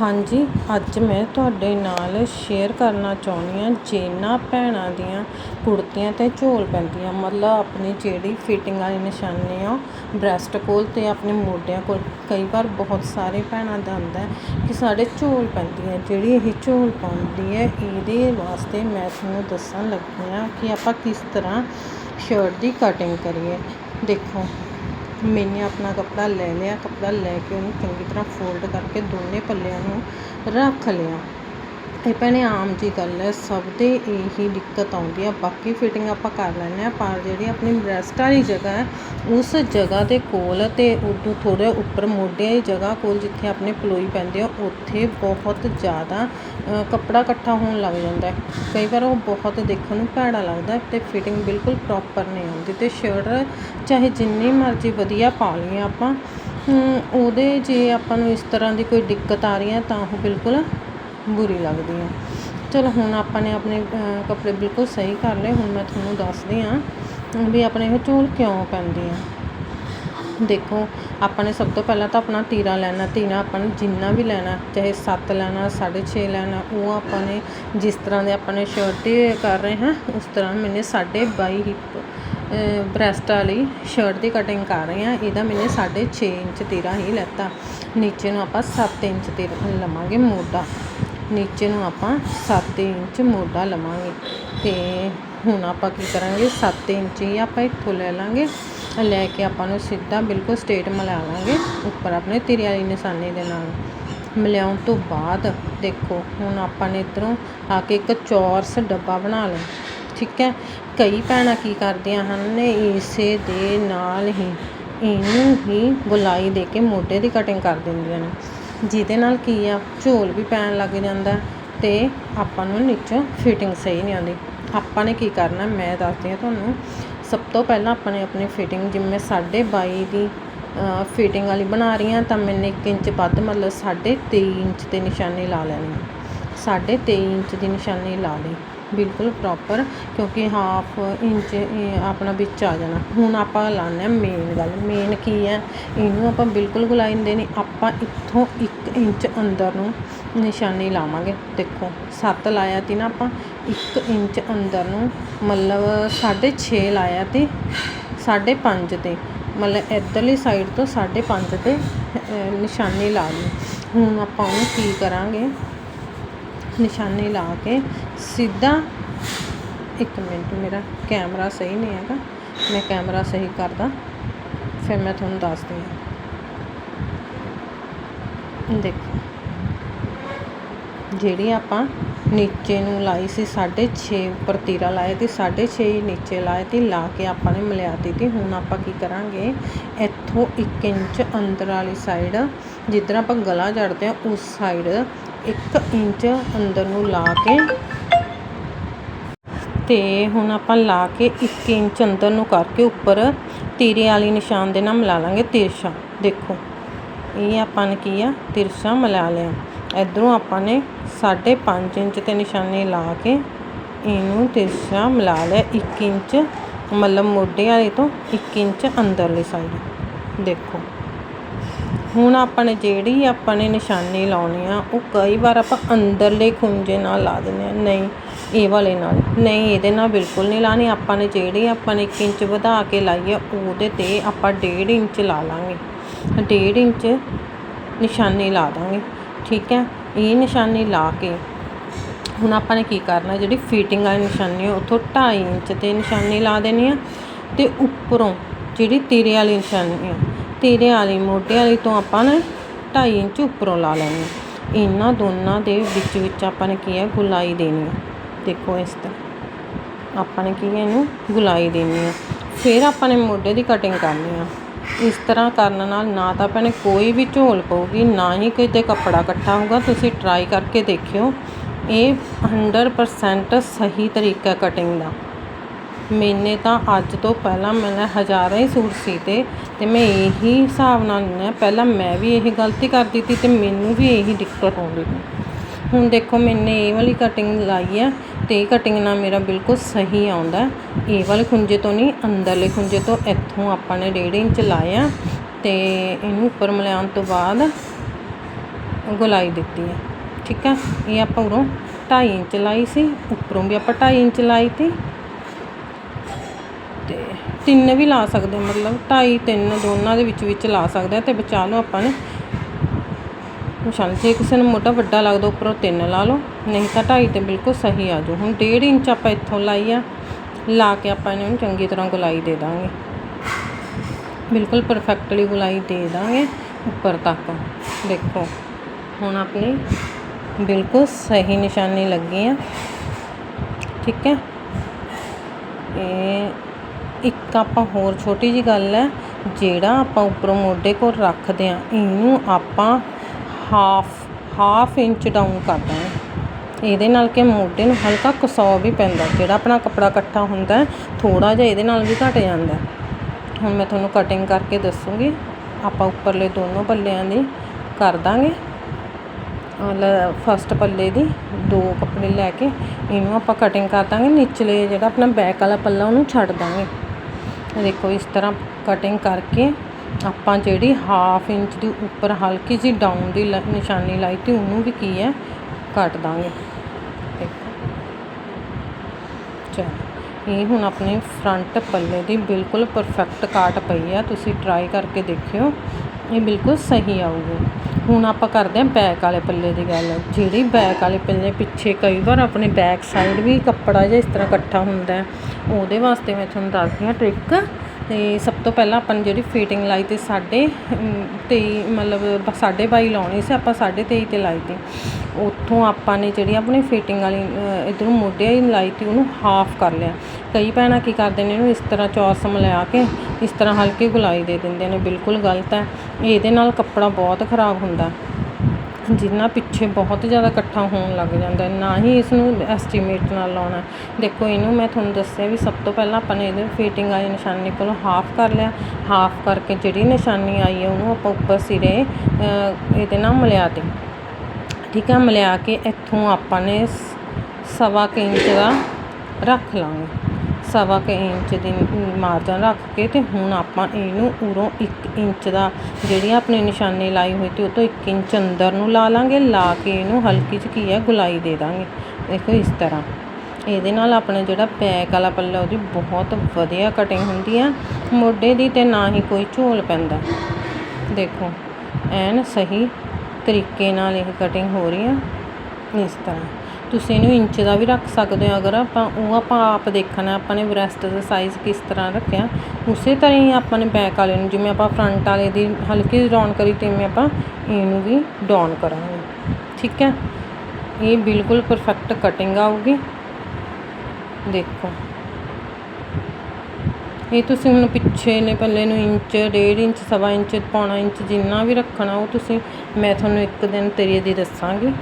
ਹਾਂਜੀ, ਅੱਜ ਮੈਂ ਤੁਹਾਡੇ ਨਾਲ ਸ਼ੇਅਰ ਕਰਨਾ ਚਾਹੁੰਦੀ ਹਾਂ ਜਿਨ੍ਹਾਂ ਭੈਣਾਂ ਦੀਆਂ ਕੁੜਤੀਆਂ 'ਤੇ ਝੋਲ ਪੈਂਦੀਆਂ। ਮਤਲਬ ਆਪਣੀ ਜਿਹੜੀ ਫਿਟਿੰਗ ਵਾਲੀ ਨਿਸ਼ਾਨੀ ਆ ਬ੍ਰੈਸਟ ਕੋਲ ਅਤੇ ਆਪਣੇ ਮੋਢਿਆਂ ਕੋਲ, ਕਈ ਵਾਰ ਬਹੁਤ ਸਾਰੇ ਭੈਣਾਂ ਦਾ ਹੁੰਦਾ ਕਿ ਸਾਡੇ ਝੋਲ ਪੈਂਦੀ ਹੈ। ਜਿਹੜੀ ਇਹ ਝੋਲ ਪਾਉਂਦੀ ਹੈ, ਇਹਦੇ ਵਾਸਤੇ ਮੈਂ ਤੁਹਾਨੂੰ ਦੱਸਣ ਲੱਗੀ ਹਾਂ ਕਿ ਆਪਾਂ ਕਿਸ ਤਰ੍ਹਾਂ ਸ਼ਰਟ ਦੀ ਕਟਿੰਗ ਕਰੀਏ। ਦੇਖੋ। ਮੈਨੇ ਆਪਣਾ ਕੱਪੜਾ ਲੈ ਲਿਆ, ਕੱਪੜਾ ਲੈ ਕੇ ਉਹਨੂੰ ਚੰਗੀ ਤਰ੍ਹਾਂ ਫੋਲਡ ਕਰਕੇ ਦੋਨੇ ਪੱਲਿਆਂ ਨੂੰ ਰੱਖ ਲਿਆ। ਇਹ ਭੈਣੇ ਆਮ ਜੀ ਗੱਲ ਹੈ, ਸਭ ਦੇ ਇਹੀ ਦਿੱਕਤ ਆਉਂਦੀ ਆ ਬਾਕੀ ਫਿਟਿੰਗ ਆਪਾਂ ਕਰ ਲੈਂਦੇ ਆ ਪਰ ਜਿਹੜੀ ਆਪਣੀ ਬ੍ਰੈਸਟ ਵਾਲੀ ਜਗ੍ਹਾ ਹੈ, ਉਸ ਜਗ੍ਹਾ ਦੇ ਕੋਲ ਤੇ ਉਦੋਂ ਥੋੜ੍ਹਾ ਉੱਪਰ ਮੋਢੇ ਵਾਲੀ ਜਗ੍ਹਾ ਕੋਲ ਜਿੱਥੇ ਆਪਣੇ ਪਲੋਈ ਪੈਂਦੇ ਆ, ਉੱਥੇ ਬਹੁਤ ਜ਼ਿਆਦਾ ਕੱਪੜਾ ਇਕੱਠਾ ਹੋਣ ਲੱਗ ਜਾਂਦਾ ਕਈ ਵਾਰ ਉਹ ਬਹੁਤ ਦੇਖਣ ਨੂੰ ਭੈੜਾ ਲੱਗਦਾ ਹੈ ਤੇ ਫਿਟਿੰਗ ਬਿਲਕੁਲ ਪ੍ਰੋਪਰ ਨਹੀਂ ਆਉਂਦੀ ਤੇ ਸ਼ਰਟ ਚਾਹੇ ਜਿੰਨੀ ਮਰਜ਼ੀ ਵਧੀਆ ਪਾ ਲਈਏ ਆਪਾਂ ਉਹਦੇ ਜੇ ਆਪਾਂ ਨੂੰ ਇਸ ਤਰ੍ਹਾਂ ਦੀ ਕੋਈ ਦਿੱਕਤ ਆ ਰਹੀ ਹੈ ਤਾਂ ਉਹ ਬਿਲਕੁਲ ਬੁਰੀ ਲੱਗਦੀ ਹੈ ਚਲੋ ਹੁਣ ਆਪਾਂ ਨੇ ਆਪਣੇ ਕੱਪੜੇ ਬਿਲਕੁਲ ਸਹੀ ਕਰ ਲਏ। ਹੁਣ ਮੈਂ ਤੁਹਾਨੂੰ ਦੱਸਦੀ ਹਾਂ ਵੀ ਆਪਣੇ ਇਹ ਝੋਲ ਕਿਉਂ ਪੈਂਦੀ ਆ। ਦੇਖੋ, ਆਪਾਂ ਨੇ ਸਭ ਤੋਂ ਪਹਿਲਾਂ ਤਾਂ ਆਪਣਾ ਤੀਰਾ ਲੈਣਾ। ਤੀਰਾ ਆਪਾਂ ਨੇ ਜਿੰਨਾ ਵੀ ਲੈਣਾ, ਚਾਹੇ 7 ਲੈਣਾ 6.5 ਲੈਣਾ, ਉਹ ਆਪਾਂ ਨੇ ਜਿਸ ਤਰ੍ਹਾਂ ਦੇ ਆਪਾਂ ਨੇ ਸ਼ਰਟ ਕਰ ਰਹੇ ਹਾਂ, ਉਸ ਤਰ੍ਹਾਂ ਮੈਨੇ 22 ਹਿੱਪ ਬ੍ਰੈਸਟ ਵਾਲੀ ਸ਼ਰਟ ਦੀ ਕਟਿੰਗ ਕਰ ਰਹੇ ਹਾਂ। ਇਹਦਾ ਮੈਨੇ 6.5 ਇੰਚ ਤੀਰਾ ਹੀ ਲੈਤਾ। ਨੀਚੇ ਨੂੰ ਆਪਾਂ 7 ਇੰਚ ਤੀਰਾ ਲਵਾਂਗੇ ਮੋਢਾ। ਨੀਚੇ ਨੂੰ ਆਪਾਂ 7 ਇੰਚ ਮੋਢਾ ਲਵਾਂਗੇ। ਤੇ ਹੁਣ ਆਪਾਂ ਕੀ ਕਰਾਂਗੇ? 7 ਇੰਚ ਹੀ ਆਪਾਂ ਇੱਥੋਂ ਲੈ ਲਾਂਗੇ। ਲੈ ਕੇ ਆਪਾਂ ਨੂੰ ਸਿੱਧਾ ਬਿਲਕੁਲ ਸਟੇਟ ਮਿਲਾ ਲਾਂਗੇ। ਉੱਪਰ ਆਪਣੇ ਤੀਰੇ ਵਾਲੀ ਨਿਸ਼ਾਨੀ ਦੇ ਨਾਲ। ਮਿਲਾਉਣ ਤੋਂ ਬਾਅਦ ਦੇਖੋ, ਹੁਣ ਆਪਾਂ ਨੇ ਇੱਧਰੋਂ ਆ ਕੇ ਇੱਕ ਚੌਰਸ ਡੱਬਾ ਬਣਾ ਲਿਆ। ਠੀਕ ਹੈ? ਕਈ ਭੈਣਾਂ ਕੀ ਕਰਦੀਆਂ ਹਨ ਇਸੇ ਦੇ ਨਾਲ ਹੀ ਇਹਨੂੰ ਹੀ ਗੁਲਾਈ ਦੇ ਕੇ ਮੋਢੇ ਦੀ ਕਟਿੰਗ ਕਰ ਦਿੰਦੀਆਂ ਨੇ। ਜਿਹਦੇ ਨਾਲ ਕੀ ਆ, ਝੋਲ ਵੀ ਪੈਣ ਲੱਗ ਜਾਂਦਾ ਅਤੇ ਆਪਾਂ ਨੂੰ ਨੀਚੋਂ ਫਿਟਿੰਗ ਸਹੀ ਨਹੀਂ ਆਉਂਦੀ। ਆਪਾਂ ਨੇ ਕੀ ਕਰਨਾ, ਮੈਂ ਦੱਸਦੀ ਹਾਂ ਤੁਹਾਨੂੰ। ਸਭ ਤੋਂ ਪਹਿਲਾਂ ਆਪਾਂ ਨੇ ਆਪਣੀ ਫਿਟਿੰਗ ਜਿਵੇਂ 22.5 ਦੀ ਫਿਟਿੰਗ ਵਾਲੀ ਬਣਾ ਰਹੀ ਹਾਂ, ਤਾਂ ਮੈਨੇ 1 ਇੰਚ ਵੱਧ ਮਤਲਬ 23.5 ਇੰਚ ਤੇ ਨਿਸ਼ਾਨੀ ਲਾ ਲੈਣੀ ਹੈ। 23.5 ਇੰਚ ਦੀ ਨਿਸ਼ਾਨੀ ਲਾ ਲਈ। ਬਿਲਕੁਲ ਪ੍ਰੋਪਰ ਕਿਉਂਕਿ ਹਾਫ ਇੰਚ ਆਪਣਾ ਵਿੱਚ ਆ ਜਾਣਾ। ਹੁਣ ਆਪਾਂ ਲਾਉਂਦੇ ਹਾਂ ਮੇਨ ਗੱਲ। ਮੇਨ ਕੀ ਹੈ? ਇਹਨੂੰ ਆਪਾਂ ਬਿਲਕੁਲ ਗੁਲਾਈ ਨਹੀਂ। ਦੇਣੀ ਆਪਾਂ ਇੱਥੋਂ 1 ਇੰਚ ਅੰਦਰ ਨੂੰ ਨਿਸ਼ਾਨੀ ਲਾਵਾਂਗੇ। ਦੇਖੋ 7 ਲਾਇਆ ਤੀ ਨਾ ਆਪਾਂ 1 ਇੰਚ ਅੰਦਰ ਨੂੰ ਮਤਲਬ 6.5 ਲਾਇਆ ਤੇ 5.5 ਤੇ। ਮਤਲਬ ਇੱਧਰਲੀ ਸਾਈਡ ਤੋਂ 5.5 ਤੇ ਨਿਸ਼ਾਨੀ ਲਾ ਲਈ। ਹੁਣ ਆਪਾਂ ਉਹਨੂੰ ਕੀ ਕਰਾਂਗੇ? ਨਿਸ਼ਾਨੀ ਲਾ ਕੇ ਸਿੱਧਾ ਇੱਕ ਮਿੰਟ, ਮੇਰਾ ਕੈਮਰਾ ਸਹੀ ਨਹੀਂ ਹੈਗਾ। ਮੈਂ ਕੈਮਰਾ ਸਹੀ ਕਰਦਾ, ਫਿਰ ਮੈਂ ਤੁਹਾਨੂੰ ਦੱਸਦੀ ਹਾਂ। ਦੇਖੋ, ਜਿਹੜੀ ਆਪਾਂ ਨੀਚੇ ਨੂੰ ਲਾਈ ਸੀ 6.5 ਉੱਪਰ ਤੀਰਾ ਲਾਇਆ ਤੇ 6.5 ਨੀਚੇ ਲਾਇਆ ਤੇ ਲਾ ਕੇ ਆਪਾਂ ਨੇ ਮਿਲਿਆਤੀ ਤੀ ਹੁਣ ਆਪਾਂ ਕੀ ਕਰਾਂਗੇ, ਇੱਥੋਂ 1 ਇੰਚ ਅੰਦਰ ਵਾਲੀ ਸਾਈਡ ਜਿੱਦਾਂ ਆਪਾਂ ਗਲਾ ਜੜਦੇ ਆ ਉਸ ਸਾਈਡ 1 ਇੰਚ ਅੰਦਰ ਨੂੰ ਲਾ ਕੇ ਅਤੇ ਹੁਣ ਆਪਾਂ ਲਾ ਕੇ ਇੱਕ ਇੰਚ ਅੰਦਰ ਨੂੰ ਕਰਕੇ ਉੱਪਰ ਤੀਰੇ ਵਾਲੀ ਨਿਸ਼ਾਨ ਦੇ ਨਾਲ ਮਿਲਾ ਲਾਂਗੇ ਤਿਰਛਾ। ਦੇਖੋ, ਇਹ ਆਪਾਂ ਨੇ ਕੀ ਆ? ਤਿਰਛਾ ਮਿਲਾ ਲਿਆ। ਇਧਰੋਂ ਆਪਾਂ ਨੇ 5.5 ਇੰਚ ਤੇ ਨਿਸ਼ਾਨੇ ਲਾ ਕੇ ਇਹਨੂੰ ਤਿਰਛਾ ਮਿਲਾ ਲਿਆ 1 ਇੰਚ, ਮਤਲਬ ਮੋਢੇ ਵਾਲੇ ਤੋਂ 1 ਇੰਚ ਅੰਦਰਲੀ ਸਾਈਡ ਦੇਖੋ, ਹੁਣ ਆਪਾਂ ਨੇ ਜਿਹੜੀ ਆਪਾਂ ਨੇ ਨਿਸ਼ਾਨੀ ਲਾਉਣੀ ਆ, ਉਹ ਕਈ ਵਾਰ ਆਪਾਂ ਅੰਦਰਲੇ ਖੁੰਝੇ ਨਾਲ ਲਾ ਦਿੰਦੇ ਆ। ਨਹੀਂ ਇਹ ਵਾਲੇ ਨਾਲ। ਨਹੀਂ, ਇਹਦੇ ਨਾਲ ਬਿਲਕੁਲ ਨਹੀਂ ਲਾਣੀ। ਆਪਾਂ ਨੇ ਜਿਹੜੀ ਆਪਾਂ ਨੇ 1 ਇੰਚ ਵਧਾ ਕੇ ਲਾਈ ਆ, ਉਹਦੇ ਤੇ ਆਪਾਂ 1.5 ਇੰਚ ਲਾ ਲਾਂਗੇ। 1.5 ਇੰਚ ਨਿਸ਼ਾਨੀ ਲਾ ਦਾਂਗੇ, ਠੀਕ ਹੈ? ਇਹ ਨਿਸ਼ਾਨੀ ਲਾ ਕੇ ਹੁਣ ਆਪਾਂ ਨੇ ਕੀ ਕਰਨਾ, ਜਿਹੜੀ ਫਿਟਿੰਗ ਵਾਲੀ ਨਿਸ਼ਾਨੀ ਹੈ ਉੱਥੋਂ 2.5 ਇੰਚ ਤੇ ਨਿਸ਼ਾਨੀ ਲਾ ਦੇਣੀ ਆ ਤੇ ਉੱਪਰੋਂ ਜਿਹੜੀ ਤੀਰੇ ਵਾਲੀ ਨਿਸ਼ਾਨੀ ਆ, ਤੀਰੇ ਵਾਲੀ ਮੋਢੇ ਵਾਲੀ ਤੋਂ ਆਪਾਂ ਨੇ 2.5 ਇੰਚ ਉੱਪਰੋਂ ਲਾ ਲੈਣੀ ਇਹਨਾਂ ਦੋਨਾਂ ਦੇ ਵਿੱਚ ਵਿੱਚ ਆਪਾਂ ਨੇ ਕੀ ਹੈ, ਗੁਲਾਈ ਦੇਣੀ ਆ। ਦੇਖੋ ਇਸ ਤਰ੍ਹਾਂ। ਆਪਾਂ ਨੇ ਕੀ ਇਹਨੂੰ ਗੁਲਾਈ ਦੇਣੀ ਹੈ ਫਿਰ ਆਪਾਂ ਨੇ ਮੋਢੇ ਦੀ ਕਟਿੰਗ ਕਰਨੀ ਆ। ਇਸ ਤਰ੍ਹਾਂ ਕਰਨ ਨਾਲ ਨਾ ਤਾਂ ਭੈਣੇ ਕੋਈ ਵੀ ਝੋਲ ਪਊਗੀ, ਨਾ ਹੀ ਕਿਤੇ ਕੱਪੜਾ ਇਕੱਠਾ ਹੋਊਗਾ। ਤੁਸੀਂ ਟਰਾਈ ਕਰਕੇ ਦੇਖਿਓ, ਇਹ 100% ਸਹੀ ਤਰੀਕਾ ਕਟਿੰਗ ਦਾ। ਮੈਨੇ ਤਾਂ ਅੱਜ ਤੋਂ ਪਹਿਲਾਂ ਮੈਂ ਹਜ਼ਾਰਾਂ ਹੀ ਸੂਟ ਸੀਤੇ ਤੇ ਮੈਂ ਇਹੀ ਹਿਸਾਬ ਨਾਲ ਨਾ ਪਹਿਲਾਂ ਮੈਂ ਵੀ ਇਹ ਗਲਤੀ ਕਰਦੀ ਸੀ ਤੇ ਮੈਨੂੰ ਵੀ ਇਹੀ ਦਿੱਕਤ ਆਉਂਦੀ ਸੀ। ਹੁਣ ਦੇਖੋ ਮੈਨੇ ਇਹ ਵਾਲੀ ਕਟਿੰਗ ਲਾਈ ਆ ਅਤੇ ਕਟਿੰਗ ਨਾਲ ਮੇਰਾ ਬਿਲਕੁਲ ਸਹੀ ਆਉਂਦਾ ਇਹ ਵਾਲੇ ਖੁੰਝੇ ਤੋਂ ਨਹੀਂ, ਅੰਦਰਲੇ ਖੁੰਝੇ ਤੋਂ ਇੱਥੋਂ ਆਪਾਂ ਨੇ ਡੇਢ ਇੰਚ ਲਾਇਆ ਅਤੇ ਇਹਨੂੰ ਉੱਪਰ ਮਿਲਾਉਣ ਤੋਂ ਬਾਅਦ ਗੁਲਾਈ ਦਿੱਤੀ ਹੈ। ਠੀਕ ਹੈ, ਇਹ ਆਪਾਂ ਉਰੋਂ 2.5 ਇੰਚ ਲਾਈ ਸੀ, ਉੱਪਰੋਂ ਵੀ ਆਪਾਂ 2.5 ਇੰਚ ਲਾਈ ਤੀ। ਤੇ ਤਿੰਨ ਵੀ ਲਾ ਸਕਦੇ ਮਤਲਬ 2.5 3 ਦੋਨਾਂ ਦੇ ਵਿੱਚ ਵਿੱਚ ਲਾ ਸਕਦੇ ਆ ਤੇ ਬਚਾ ਲਓ ਆਪਾਂ ਨੇ। ਨਿਸ਼ਾਨ ਜੇ ਕਿਸੇ ਨੂੰ ਮੋਢਾ ਵੱਡਾ ਲੱਗਦਾ, ਉੱਪਰੋਂ ਤਿੰਨ ਲਾ ਲਓ। ਨਹੀਂ ਤਾਂ ਢਾਈ ਤੇ ਬਿਲਕੁਲ ਸਹੀ ਆ ਜਾਓ। ਹੁਣ 1.5 ਇੰਚ ਆਪਾਂ ਇੱਥੋਂ ਲਾਈ ਆ। ਲਾ ਕੇ ਆਪਾਂ ਇਹਨਾਂ ਨੂੰ ਚੰਗੀ ਤਰ੍ਹਾਂ ਗੁਲਾਈ ਦੇ ਦਾਂਗੇ। ਬਿਲਕੁਲ ਪਰਫੈਕਟਲੀ ਗੁਲਾਈ ਦੇ ਦਾਂਗੇ ਉੱਪਰ ਤੱਕ। ਦੇਖੋ, ਹੁਣ ਆਪਣੀ ਬਿਲਕੁਲ ਸਹੀ ਨਿਸ਼ਾਨੀ ਲੱਗੀ ਆ। ਠੀਕ ਹੈ? ਇਹ ਇੱਕ ਆਪਾਂ ਹੋਰ ਛੋਟੀ ਜੀ ਗੱਲ ਹੈ, ਜਿਹੜਾ ਆਪਾਂ ਉੱਪਰੋਂ ਮੋਢੇ ਕੋਲ ਰੱਖਦੇ ਆ, ਇਹਨੂੰ ਆਪਾਂ ਹਾਫ ਹਾਫ ਇੰਚ ਡਾਊਨ ਕਰ ਦਾਂਗੇ ਇਹਦੇ ਨਾਲ ਕਿ ਮੋਢੇ ਨੂੰ ਹਲਕਾ ਕਸੌ ਵੀ ਪੈਂਦਾ, ਜਿਹੜਾ ਆਪਣਾ ਕੱਪੜਾ ਇਕੱਠਾ ਹੁੰਦਾ ਥੋੜਾ ਜਿਹਾ ਇਹਦੇ ਨਾਲ ਵੀ ਘਟ ਜਾਂਦਾ। ਹੁਣ ਮੈਂ ਤੁਹਾਨੂੰ ਕਟਿੰਗ ਕਰਕੇ ਦੱਸੂਗੀ। ਆਪਾਂ ਉੱਪਰਲੇ ਦੋਨੋਂ ਪੱਲਿਆਂ ਦੀ ਕਰ ਦਾਂਗੇ। ਫਸਟ ਪੱਲੇ ਦੀ ਦੋ ਕੱਪੜੇ ਲੈ ਕੇ ਇਹਨੂੰ ਆਪਾਂ ਕਟਿੰਗ ਕਰ ਦਾਂਗੇ। ਨਿਚਲੇ ਜਿਹੜਾ ਆਪਣਾ ਬੈਕ ਵਾਲਾ ਪੱਲਾ, ਉਹਨੂੰ ਛੱਡ ਦਾਂਗੇ। ਦੇਖੋ ਇਸ ਤਰ੍ਹਾਂ ਕਟਿੰਗ ਕਰਕੇ ਆਪਾਂ ਜਿਹੜੀ ਹਾਫ ਇੰਚ ਦੀ ਉੱਪਰ ਹਲਕੀ ਜਿਹੀ ਡਾਊਨ ਦੀ ਲ- ਨਿਸ਼ਾਨੀ ਲਾਈ ਤੇ ਉਹਨੂੰ ਵੀ ਕੀ ਹੈ, ਕੱਟ ਦਾਂਗੇ। ਦੇਖੋ। ਇਹ ਹੁਣ ਆਪਣੇ ਫਰੰਟ ਪੱਲੇ ਦੀ ਬਿਲਕੁਲ ਪਰਫੈਕਟ ਕਾਟ ਪਈ ਆ, ਤੁਸੀਂ ਟਰਾਈ ਕਰਕੇ ਦੇਖਿਓ, ਇਹ ਬਿਲਕੁਲ ਸਹੀ ਆਊਗੀ। ਹੁਣ ਆਪਾਂ ਕਰਦੇ ਹਾਂ ਬੈਕ ਵਾਲੇ ਪੱਲੇ ਦੀ ਗੱਲ। ਜਿਹੜੀ ਬੈਕ ਵਾਲੇ ਪੱਲੇ ਪਿੱਛੇ ਕਈ ਵਾਰ ਆਪਣੇ ਬੈਕ ਸਾਈਡ ਵੀ ਕੱਪੜਾ ਜਿਹਾ ਇਸ ਤਰ੍ਹਾਂ ਇਕੱਠਾ ਹੁੰਦਾ ਉਹਦੇ ਵਾਸਤੇ ਮੈਂ ਤੁਹਾਨੂੰ ਦੱਸਦੀ ਹਾਂ ਟ੍ਰਿਕ ਅਤੇ ਸਭ ਤੋਂ ਪਹਿਲਾਂ ਆਪਾਂ ਨੇ ਜਿਹੜੀ ਫਿਟਿੰਗ ਲਾਈ ਤੀ ਸਾਢੇ ਤੇਈ, ਮਤਲਬ ਸਾਢੇ ਬਾਈ ਲਾਉਣੀ ਸੀ, ਆਪਾਂ ਸਾਢੇ ਤੇਈ ਤੇ ਲਾਈ ਤੀ। ਉੱਥੋਂ ਆਪਾਂ ਨੇ ਜਿਹੜੀ ਆਪਣੀ ਫਿਟਿੰਗ ਵਾਲੀ ਇੱਧਰੋਂ ਮੋਢੇ ਵਾਲੀ ਲਾਈ ਤੀ, ਉਹਨੂੰ ਹਾਫ ਕਰ ਲਿਆ। ਕਈ ਭੈਣਾਂ ਕੀ ਕਰਦੇ ਨੇ, ਇਹਨੂੰ ਇਸ ਤਰ੍ਹਾਂ ਚੌਰਸ ਲਿਆ ਕੇ, ਇਸ ਤਰ੍ਹਾਂ ਹਲਕੀ ਗੁਲਾਈ ਦੇ ਦਿੰਦੇ ਨੇ, ਬਿਲਕੁਲ ਗਲਤ ਹੈ। ਇਹਦੇ ਨਾਲ ਕੱਪੜਾ ਬਹੁਤ ਖਰਾਬ ਹੁੰਦਾ। ਜਿੰਨਾ ਪਿੱਛੇ ਬਹੁਤ ਜ਼ਿਆਦਾ ਇਕੱਠਾ ਹੋਣ ਲੱਗ ਜਾਂਦਾ ਨਾ ਹੀ ਇਸ ਨੂੰ ਐਸਟੀਮੇਟ ਨਾਲ ਲਾਉਣਾ ਦੇਖੋ, ਇਹਨੂੰ ਮੈਂ ਤੁਹਾਨੂੰ ਦੱਸਿਆ ਵੀ ਸਭ ਤੋਂ ਪਹਿਲਾਂ ਆਪਾਂ ਨੇ ਇਹਦੇ ਫਿਟਿੰਗ ਵਾਲੀ ਨਿਸ਼ਾਨੀ ਕੋਲੋਂ ਹਾਫ ਕਰ ਲਿਆ। ਹਾਫ ਕਰਕੇ ਜਿਹੜੀ ਨਿਸ਼ਾਨੀ ਆਈ ਹੈ, ਉਹਨੂੰ ਆਪਾਂ ਉੱਪਰ ਸਿਰੇ ਇਹਦੇ ਨਾਲ ਮਿਲਿਆ ਦੇ ਠੀਕ ਹੈ ਮਿਲਿਆ ਕੇ ਇੱਥੋਂ ਆਪਾਂ ਨੇ ਸਵਾ ਕੁ ਇੰਚ ਦਾ ਰੱਖ ਲਾਂਗੇ। ਸਵਾ ਕੁ ਇੰਚ ਦੀ ਮਾਰਜਨ ਰੱਖ ਕੇ ਅਤੇ ਹੁਣ ਆਪਾਂ ਇਹਨੂੰ ਉਰੋਂ ਇੱਕ ਇੰਚ ਦਾ ਜਿਹੜੀ ਆਪਣੀ ਨਿਸ਼ਾਨੀ ਲਾਈ ਹੋਈ ਤੇ ਉਹ ਤੋਂ ਇੱਕ ਇੰਚ ਅੰਦਰ ਨੂੰ ਲਾ ਲਾਂਗੇ। ਲਾ ਕੇ ਇਹਨੂੰ ਹਲਕੀ ਜਿਹੀ ਕੀ ਹੈ, ਗੁਲਾਈ ਦੇ ਦਾਂਗੇ। ਦੇਖੋ ਇਸ ਤਰ੍ਹਾਂ। ਇਹਦੇ ਨਾਲ ਆਪਣਾ ਜਿਹੜਾ ਪੈਕ ਵਾਲਾ ਪੱਲਾ, ਉਹਦੀ ਬਹੁਤ ਵਧੀਆ ਕਟਿੰਗ ਹੁੰਦੀ ਆ। ਮੋਢੇ ਦੀ ਤੇ ਨਾ ਹੀ ਕੋਈ ਝੋਲ ਪੈਂਦਾ। ਦੇਖੋ, ਐਨ ਸਹੀ ਤਰੀਕੇ ਨਾਲ ਇਹ ਕਟਿੰਗ ਹੋ ਰਹੀ ਆ। ਇਸ ਤਰ੍ਹਾਂ। ਤੁਸੀਂ ਇਹਨੂੰ ਇੰਚ ਦਾ ਵੀ ਰੱਖ ਸਕਦੇ ਹੋ। ਅਗਰ ਆਪਾਂ ਉਹ ਆਪਾਂ ਆਪ ਦੇਖਣਾ, ਆਪਾਂ ਨੇ ਬ੍ਰੈਸਟ ਦਾ ਸਾਈਜ਼ ਕਿਸ ਤਰ੍ਹਾਂ ਰੱਖਿਆ, ਉਸੇ ਤਰ੍ਹਾਂ ਹੀ ਆਪਾਂ ਨੇ ਬੈਕ ਵਾਲੇ ਨੂੰ, ਜਿਵੇਂ ਆਪਾਂ ਫਰੰਟ ਵਾਲੇ ਦੀ ਹਲਕੀ ਜਿਹੀ ਡਾਊਨ ਕਰੀ ਤੇ ਆਪਾਂ ਇਹਨੂੰ ਵੀ ਡਾਊਨ ਕਰਾਂਗੇ। ਠੀਕ ਹੈ? ਇਹ ਬਿਲਕੁਲ ਪਰਫੈਕਟ ਕਟਿੰਗ ਆਊਗੀ। ਦੇਖੋ। ਇਹ ਤੁਸੀਂ ਹੁਣ ਪਿੱਛੇ ਨੇ ਪੱਲੇ ਨੂੰ ਇੰਚ, ਡੇਢ ਇੰਚ, ਸਵਾ ਇੰਚ, ਪੌਣਾ ਇੰਚ ਜਿੰਨਾ ਵੀ ਰੱਖਣਾ, ਉਹ ਤੁਸੀਂ ਮੈਂ ਤੁਹਾਨੂੰ ਇੱਕ ਦਿਨ ਤੇਰੀ ਦੀ ਦੱਸਾਂਗੀ।